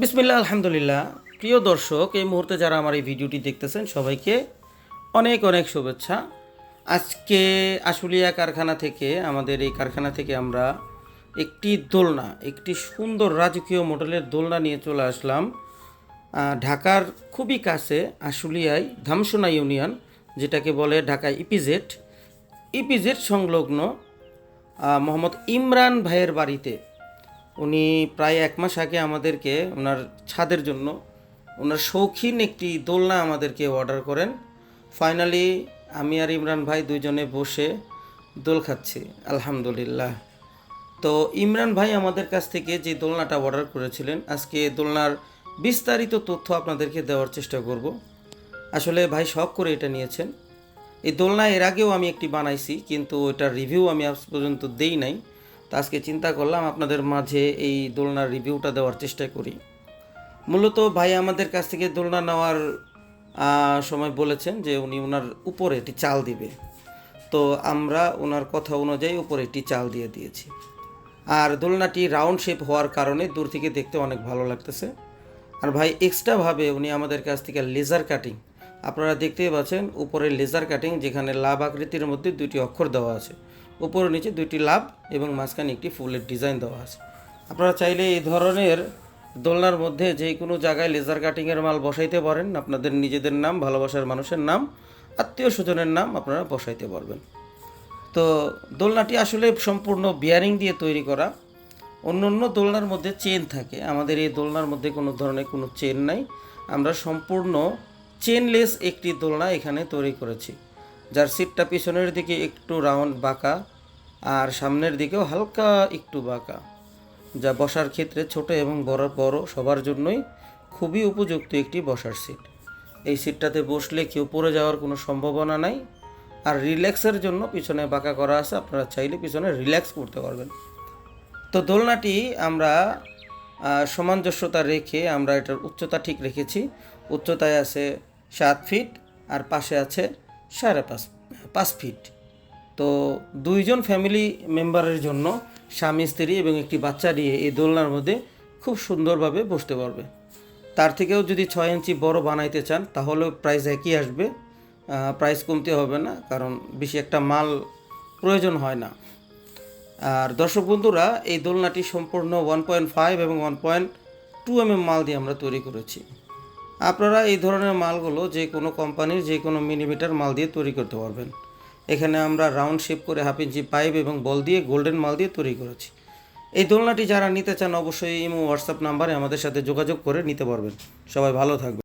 বিসমিল্লা আলহামদুলিল্লাহ। প্রিয় দর্শক, এই মুহূর্তে যারা আমার এই ভিডিওটি দেখতেছেন, সবাইকে অনেক অনেক শুভেচ্ছা। আজকে আশুলিয়া কারখানা থেকে, আমাদের এই কারখানা থেকে আমরা একটি দোলনা, একটি সুন্দর রাজকীয় মডেলের দোলনা নিয়ে চলে আসলাম ঢাকার খুবই কাছে, আশুলিয়ায় ধামসোনা ইউনিয়ন, যেটাকে বলে ঢাকা ইপিজেড। ইপিজেড সংলগ্ন মোহাম্মদ ইমরান ভাইয়ের বাড়িতে উনি প্রায় এক মাস আগে আমাদেরকে ওনার ছাদের জন্য, ওনার শৌখিন একটি দোলনা আমাদেরকে অর্ডার করেন। ফাইনালি আমি আর ইমরান ভাই দুজনে বসে দোল খাচ্ছি, আলহামদুলিল্লাহ। তো ইমরান ভাই আমাদের কাছ থেকে যে দোলনাটা অর্ডার করেছিলেন, আজকে দোলনার বিস্তারিত তথ্য আপনাদেরকে দেওয়ার চেষ্টা করব। আসলে ভাই শখ করে এটা নিয়েছেন। এই দোলনা এর আগেও আমি একটি বানাইছি, কিন্তু ওটার রিভিউ আমি আজ পর্যন্ত দেই নাই। তো আজকে চিন্তা করলাম আপনাদের মাঝে এই দোলনার রিভিউটা দেওয়ার চেষ্টা করি। মূলত ভাই আমাদের কাছ থেকে দোলনা নেওয়ার সময় বলেছেন যে উনি ওনার উপরে একটি চাল দিবে। তো আমরা ওনার কথা অনুযায়ী উপরে একটি চাল দিয়ে দিয়েছি। আর দোলনাটি রাউন্ড শেপ হওয়ার কারণে দূর থেকে দেখতে অনেক ভালো লাগতেছে। আর ভাই এক্সট্রাভাবে উনি আমাদের কাছ থেকে লেজার কাটিং আপনারা দেখতেই পাচ্ছেন উপরে লেজার কাটিং যেখানে লাভ আকৃতির মধ্যে দুটি অক্ষর দেওয়া আছে। উপরে নিচে দুইটি লাভ এবং মাঝখানে একটি ফুলের ডিজাইন দেওয়া আছে। আপনারা চাইলে এই ধরনের দোলনার মধ্যে যে কোনো জায়গায় লেজার কাটিংয়ের মাল বসাইতে পারেন। আপনাদের নিজেদের নাম, ভালোবাসার মানুষের নাম, আত্মীয় স্বজনের নাম আপনারা বসাইতে পারবেন। তো দোলনাটি আসলে সম্পূর্ণ বিয়ারিং দিয়ে তৈরি করা। অন্য অন্য দোলনার মধ্যে চেন থাকে। আমাদের এই দোলনার মধ্যে কোনো ধরনের কোনো চেন নাই। আমরা সম্পূর্ণ চেনলেস একটি দোলনা এখানে তৈরি করেছি। যার সিটটা পিছনের দিকে একটু রাউন্ড বাঁকা আর সামনের দিকেও হালকা একটু বাঁকা, যা বসার ক্ষেত্রে ছোট এবং বড় বড় সবার জন্যই খুবই উপযুক্ত একটি বসার সিট। এই সিটটাতে বসলে কেউ পড়ে যাওয়ার কোনো সম্ভাবনা নাই আর রিল্যাক্সের জন্য পিছনে বাঁকা করা আছে, আপনারা চাইলে পিছনে রিল্যাক্স করতে পারবেন। তো দোলনাটি আমরা সামঞ্জস্যতা রেখে আমরা এটার উচ্চতা ঠিক রেখেছি। উচ্চতায় আছে সাত ফিট আর পাশে আছে সাড়ে পাঁচ পাঁচ ফিট তো দুইজন ফ্যামিলি মেম্বারের জন্য স্বামী, স্ত্রী এবং একটি বাচ্চা নিয়ে এই দোলনার মধ্যে খুব সুন্দরভাবে বসতে পারবে। তার থেকেও যদি ছয় ইঞ্চি বড় বানাইতে চান, তাহলেও প্রাইস একই আসবে। প্রাইস কমতে হবে না, কারণ বেশি একটা মাল প্রয়োজন হয় না। আর দর্শক বন্ধুরা, এই দোলনাটি সম্পূর্ণ ওয়ান পয়েন্ট ফাইভ এবং one point two M M মাল দিয়ে আমরা তৈরি করেছি। আপনারা এই ধরনের মালগুলো যে কোনো কোম্পানির যে কোনো মিলিমিটার মাল দিয়ে তৈরি করতে পারবেন। এখানে আমরা রাউন্ড শেপ করে হাফ ইঞ্চি পাইপ এবং বল দিয়ে গোল্ডেন মাল দিয়ে তৈরি করেছি। এই দোলনাটি যারা নিতে চান অবশ্যই ইমো, হোয়াটসঅ্যাপ নাম্বারে আমাদের সাথে যোগাযোগ করে নিতে পারবেন। সবাই ভালো থাকবে